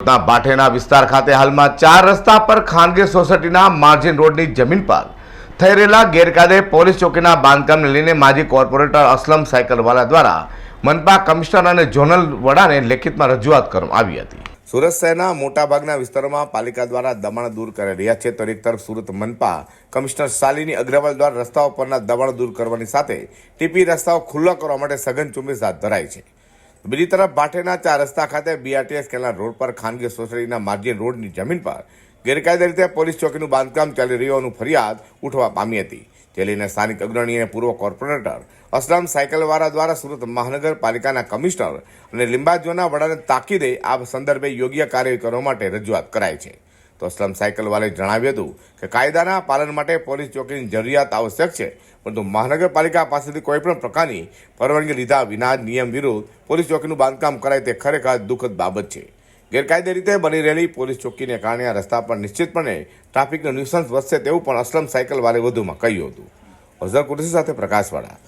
સુરતના વિસ્તાર ખાતે હાલમાં ચાર રસ્તા પર ખાનગી સોસાયટીના માર્જિન રોડની જમીન પર થઈ રહેલા ગેરકાયદે પોલીસ ચોકીના બાંધકામને લઈને માજી કોર્પોરેટર અસલમ સાયકલવાલા દ્વારા મનપા કમિશનર અને ઝોનલ વડાને લેખિતમાં રજૂઆત કરવામાં આવી હતી. સુરત શહેરના મોટાભાગના વિસ્તારોમાં પાલિકા દ્વારા દબાણ દૂર કરી રહ્યા છે. તો એક તરફ સુરત મનપા કમિશનર શાલિની અગ્રવાલ દ્વારા રસ્તાઓ પરના દબાણ દૂર કરવાની સાથે ટીપી રસ્તાઓ ખુલ્લા કરવા માટે સઘન ચુંબેશ હાથ ધરાઈ છે. બીજી તરફ ભાટેના ચાર રસ્તા ખાતે બીઆરટીએસ કેનાલ રોડ પર ખાનગી સોસાયટીના માર્જિન રોડની જમીન પર ગેરકાયદે રીતે પોલીસ ચોકીનું બાંધકામ ચાલી રહ્યું હોવાનું ફરિયાદ ઉઠવા પામી હતી. લઈને સ્થાનિક અગ્રણી અને પૂર્વ કોર્પોરેટર અસલામ સાયકલવાળા દ્વારા સુરત મહાનગરપાલિકાના કમિશનર અને લિંબાજોના વડાને તાકીદે આ સંદર્ભે યોગ્ય કાર્યવાહી કરવા માટે રજૂઆત કરાઈ છે. તો અસલમ સાયકલવાલાએ જણાવ્યું હતું કે કાયદાના પાલન માટે પોલીસ ચોકીની જરૂરિયાત આવશ્યક છે, પરંતુ મહાનગરપાલિકા પાસેથી કોઈપણ પ્રકારની પરવાનગી લીધા વિના નિયમ વિરુદ્ધ પોલીસ ચોકીનું બાંધકામ કરાય તે ખરેખર દુઃખદ બાબત છે. ગેરકાયદે રીતે બની રહેલી પોલીસ ચોકીને કારણે આ રસ્તા પર નિશ્ચિતપણે ટ્રાફિકનું ન્યુસન્સ વધશે તેવું પણ અસલમ સાયકલવાલે વધુમાં કહ્યું હતું. અઝર કુરેશી સાથે પ્રકાશવાળા